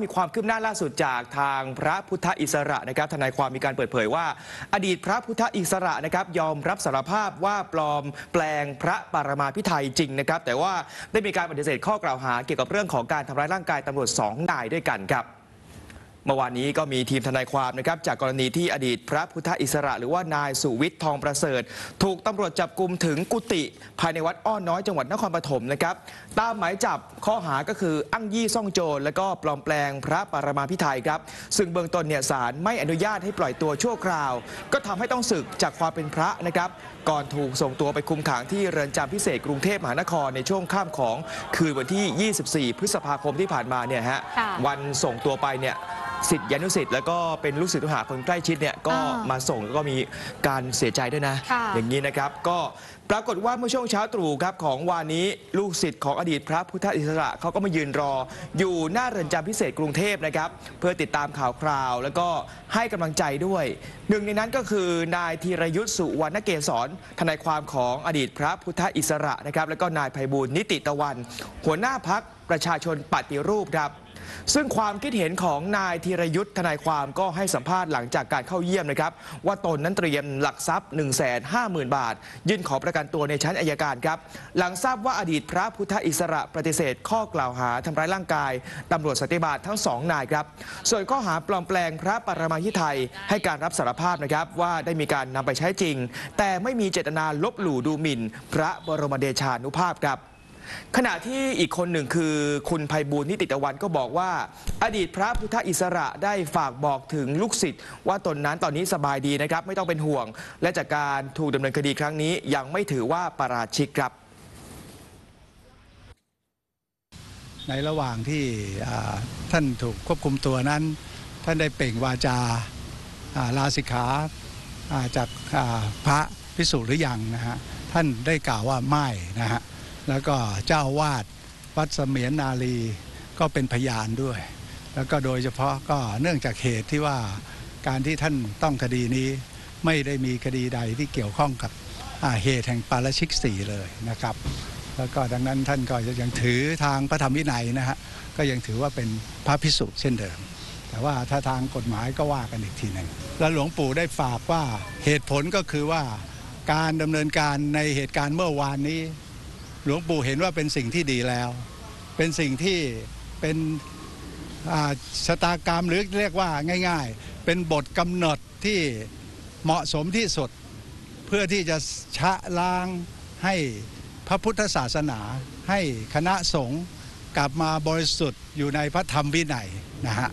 มีความคืบหน้าล่าสุดจากทางพระพุทธอิสระนะครับทนายความมีการเปิดเผยว่า อดีตพระพุทธอิสระนะครับยอมรับสารภาพว่าปลอมแปลงพระปรมาพิไทยจริงนะครับ แต่ว่าได้มีการปฏิเสธข้อกล่าวหาเกี่ยวกับเรื่องของการทำร้ายร่างกายตำรวจสองนายด้วยกันครับ เมื่อวานนี้ก็มีทีมทนายความนะครับจากกรณีที่อดีตพระพุทธอิสระ หรือว่านายสุวิทย์ทองประเสริฐ ถูกตำรวจจับกลุ่มถึงกุฏิภายในวัดอ้อน้อยจังหวัดนครปฐมนะครับตามหมายจับข้อหาก็คืออ้างยี่ซ่องโจร และก็ปลอมแปลงพระปรมาพิไทยครับ ซึ่งเบื้องต้นเนี่ยศาลไม่อนุญาตให้ปล่อยตัวชั่วคราว ก็ทำให้ต้องศึกจากความเป็นพระนะครับ ก่อนถูกส่งตัวไปคุมขังที่เรือนจำพิเศษกรุงเทพมหานครในช่วงข้ามของคืนวันที่ 24 พฤษภาคมที่ผ่านมาเนี่ยฮะค่ะวันส่งตัวไปเนี่ย สิทธิยานุสิทธิ์แล้วก็เป็นลูกศิษย์ลูกหาคนใกล้ชิดเนี่ยก็อ่ามมาส่งแล้วก็มีการเสียใจด้วยนะค่ะอย่างนี้นะครับ ก็ปรากฏว่าเมื่อช่วงเช้าตรู่ครับของวานนี้ลูกศิษย์ของอดีตพระพุทธอิสระเขาก็มายืนรอ อยู่หน้าเรือนจำพิเศษกรุงเทพนะครับ เพื่อติดตามข่าวคราว แล้วก็ให้กำลังใจด้วย หนึ่งในนั้นก็คือนายธีรยุทธสุวรรณเกศรทนายความของอดีตพระพุทธอิสระนะครับ แล้วก็นายไพบูลย์นิติตะวัน หัวหน้าพักประชาชนปฏิรูปครับ ซึ่งความคิดเห็นของนายธีรยุทธ์ทนายความก็ให้สัมภาษณ์หลังจากการเข้าเยี่ยมนะครับ ว่าตนนั้นเตรียมหลักทรัพย์ 1 5 0 0 0 0 บาท ยื่นขอประกันตัวในชั้นอายการครับ หลังทราบว่าอดีตพระพุทธอิสระปฏิเสธ ข้อกล่าวหาทำร้ายร่างกายตำรวจสันติบาลทั้งสองนายครับ ส่วนข้อหาปลอมแปลงพระปรมาภิไทยให้การรับสารภาพนะครับว่าได้มีการนำไปใช้จริง แต่ไม่มีเจตนาลบหลู่ดูหมิ่น พระบรมเดชานุภาพครับ ขณะที่อีกคนหนึ่งคือคุณภัยบูลนิติตะวันก็บอกว่า อดีตพระพุทธอิสระได้ฝากบอกถึงลูกศิษย์ว่าตนนั้นตอนนี้สบายดีนะครับ ไม่ต้องเป็นห่วง และจากการถูกดำเนินคดีครั้งนี้ยังไม่ถือว่าปาราชิกครับ ในระหว่างที่ท่านถูกควบคุมตัวนั้น ท่านได้เปล่งวาจาลาสิกขาาจากาพระพิสุหรือยังนะฮะท่านได้กล่าวว่าไม่นะฮะ แล้วก็เจ้าวาดวัดเสมียนนาลีก็เป็นพยานด้วย แล้วก็โดยเฉพาะก็เนื่องจากเหตุที่ว่าการที่ท่านต้องคดีนี้ ไม่ได้มีคดีใดที่เกี่ยวข้องกับเหตุแห่งปาราชิกสี่เลยนะครับ แล้วก็ดังนั้นท่านก็ยังถือทางพระธรรมวินัยนะฮะก็ยังถือว่าเป็นพระพิสุเช่นเดิม แต่ว่าถ้าทางกฎหมายก็ว่ากันอีกทีหนึ่งแล้วหลวงปู่ได้ฝากว่าเหตุผลก็คือว่าการดำเนินการในเหตุการณ์เมื่อวานนี้ หลวงปู่เห็นว่าเป็นสิ่งที่ดีแล้ว เป็นสิ่งที่เป็นอ่าชะตากรรมหรือเรียกว่าง่าย ๆ เป็นบทกำหนดที่เหมาะสมที่สุด เพื่อที่จะชะล้างให้พระพุทธศาสนา ให้คณะสงฆ์กลับมาบริสุทธิ์อยู่ในพระธรรมวินัยนะฮะ